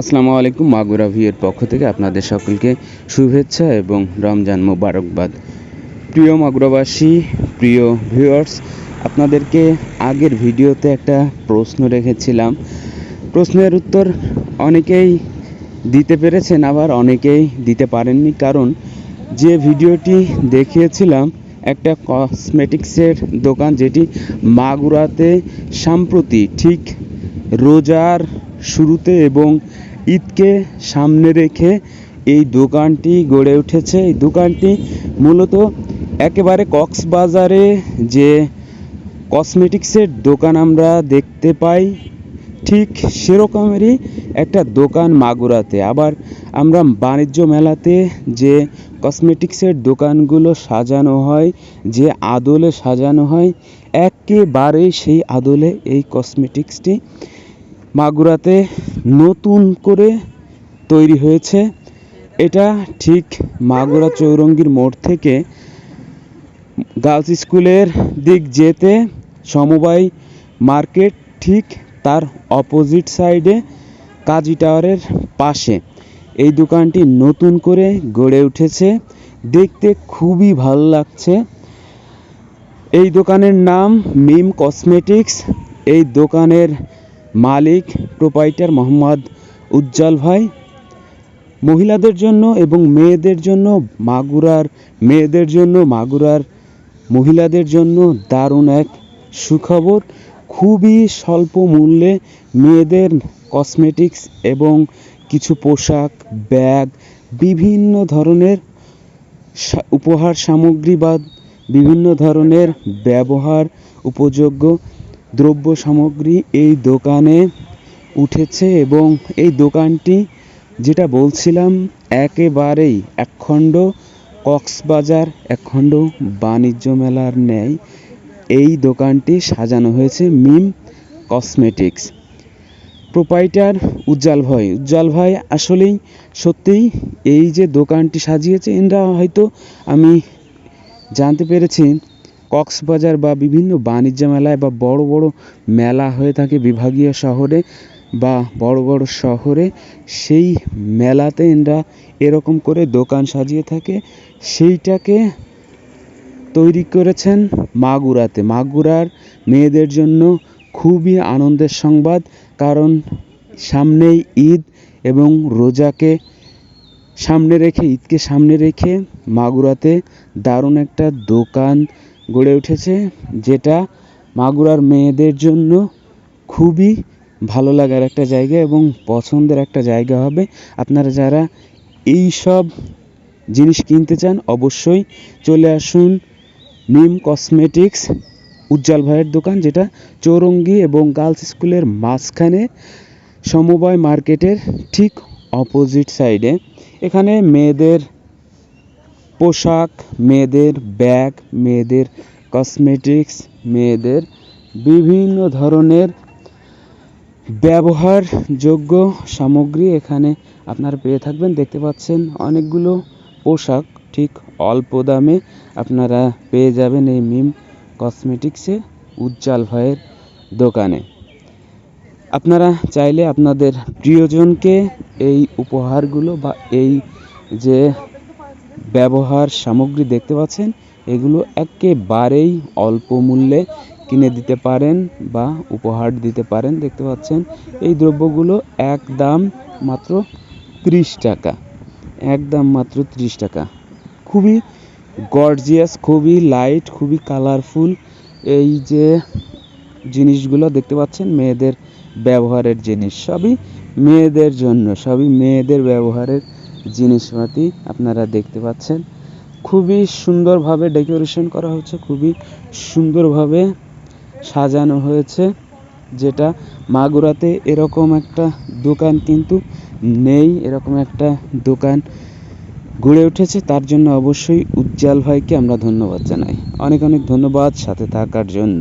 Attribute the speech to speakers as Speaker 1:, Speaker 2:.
Speaker 1: আসসালামু আলাইকুম, মাগুরা ভিউয়ের পক্ষ থেকে আপনাদের সকলকে শুভেচ্ছা এবং রমজান মোবারকবাদ। প্রিয় মাগুরাবাসী, প্রিয় ভিউয়ার্স, আপনাদেরকে আগের ভিডিওতে একটা প্রশ্ন রেখেছিলাম। প্রশ্নের উত্তর অনেকেই দিতে পেরেছেন, আবার অনেকেই দিতে পারেননি। কারণ যে ভিডিওটি দেখিয়েছিলাম, একটা কসমেটিক্সের দোকান যেটি মাগুরাতে সাম্প্রতি ঠিক রোজার শুরুতে এবং ঈদকে সামনে রেখে এই দোকানটি গড়ে উঠেছে। এই দোকানটি মূলত একেবারে কক্সবাজারে যে কসমেটিক্সের দোকান আমরা দেখতে পাই, ঠিক সেরকমেরই একটা দোকান মাগুরাতে। আবার আমরা বাণিজ্য মেলাতে যে কসমেটিক্সের দোকানগুলো সাজানো হয়, যে আদলে সাজানো হয়, একেবারেই সেই আদলে এই কসমেটিক্সটি মাগুরাতে নতুন করে তৈরি হয়েছে। এটা ঠিক মাগুরা চৌরঙ্গীর মোড় থেকে গার্লস স্কুলের দিক যেতে সমবায় মার্কেট ঠিক তার অপোজিট সাইডে কাজী টাওয়ারের পাশে। এই দোকানটি নতুন করে গড়ে উঠেছে। দেখতে খুবই ভালো লাগছে। এই দোকানের নাম মিম কসমেটিক্স। এই দোকানের মালিক প্রোপাইটার মোহাম্মদ উজ্জ্বল ভাই। মহিলাদের জন্য এবং মেয়েদের জন্য মাগুরার, মেয়েদের জন্য মাগুরার, মহিলাদের জন্য দারুণ এক সুখবর। খুবই স্বল্প মূল্যে মেয়েদের কসমেটিক্স এবং কিছু পোশাক, ব্যাগ, বিভিন্ন ধরনের উপহার সামগ্রী বা বিভিন্ন ধরনের ব্যবহার উপযোগ্য। দ্রব্য সামগ্রী এই দোকানে উঠেছে এবং এই দোকানটি, যেটা বলছিলাম, একেবারেই একখণ্ড কক্সবাজার, একখণ্ড বাণিজ্য মেলার ন্যায় এই দোকানটি সাজানো হয়েছে মিম কসমেটিক্স। প্রোপাইটার উজ্জ্বল ভাই উজ্জ্বল ভাই, আসলেই সত্যিই এই যে দোকানটি সাজিয়েছে এরা হয়তো আমি জানতে পেরেছি কক্সবাজার বা বিভিন্ন বাণিজ্য মেলায় বা বড় বড় মেলা হয়ে থাকে বিভাগীয় শহরে বা বড় বড় শহরে, সেই মেলাতে এরা এরকম করে দোকান সাজিয়ে থাকে। সেইটাকে তৈরি করেছেন মাগুরাতে। মাগুরার মেয়েদের জন্য খুবই আনন্দের সংবাদ, কারণ সামনেই ঈদ এবং রোজাকে সামনে রেখে, ঈদকে সামনে রেখে মাগুরাতে দারুণ একটা দোকান গড়ে উঠেছে, যেটা মাগুরার মেয়েদের জন্য খুবই ভালো লাগার একটা জায়গা এবং পছন্দের একটা জায়গা হবে। আপনারা যারা এই সব জিনিস কিনতে চান, অবশ্যই চলে আসুন মিম কসমেটিক্স উজ্জ্বল ভাইয়ের দোকান, যেটা চৌরঙ্গি এবং গার্লস স্কুলের মাঝখানে সমবায় মার্কেটের ঠিক অপোজিট সাইডে। এখানে মেয়েদের পোশাক, মেয়েদের ব্যাগ, মেয়েদের কসমেটিক্স মেয়েদের বিভিন্ন ধরনের ব্যবহারযোগ্য সামগ্রী এখানে আপনারা পেয়ে থাকবেন। দেখতে পাচ্ছেন অনেকগুলো পোশাক, ঠিক অল্প দামে আপনারা পেয়ে যাবেন এই মিম কসমেটিক্সে উজ্জ্বল ভাইয়ের দোকানে। আপনারা চাইলে আপনাদের প্রিয়জনকে এই উপহারগুলো বা এই যে ব্যবহার সামগ্রী দেখতে পাচ্ছেন, এগুলো একেবারেই অল্প মূল্যে কিনে দিতে পারেন বা উপহার দিতে পারেন, দেখতে পাচ্ছেন। এই দ্রব্যগুলো এক দাম মাত্র ত্রিশ টাকা, এক দাম মাত্র ত্রিশ টাকা। খুবই গর্জিয়াস, খুবই লাইট, খুবই কালারফুল এই যে জিনিসগুলো দেখতে পাচ্ছেন, মেয়েদের ব্যবহারের জিনিস। সবই মেয়েদের জন্য, সবই মেয়েদের ব্যবহারের জিনিসপাতি আপনারা দেখতে পাচ্ছেন। খুবই সুন্দরভাবে ডেকোরেশন করা হচ্ছে খুবই সুন্দরভাবে সাজানো হয়েছে, যেটা মাগুরাতে এরকম একটা দোকান কিন্তু নেই, এরকম একটা দোকান গড়ে উঠেছে। তার জন্য অবশ্যই উজ্জ্বল ভাইকে আমরা ধন্যবাদ জানাই। অনেক অনেক ধন্যবাদ সাথে থাকার জন্য।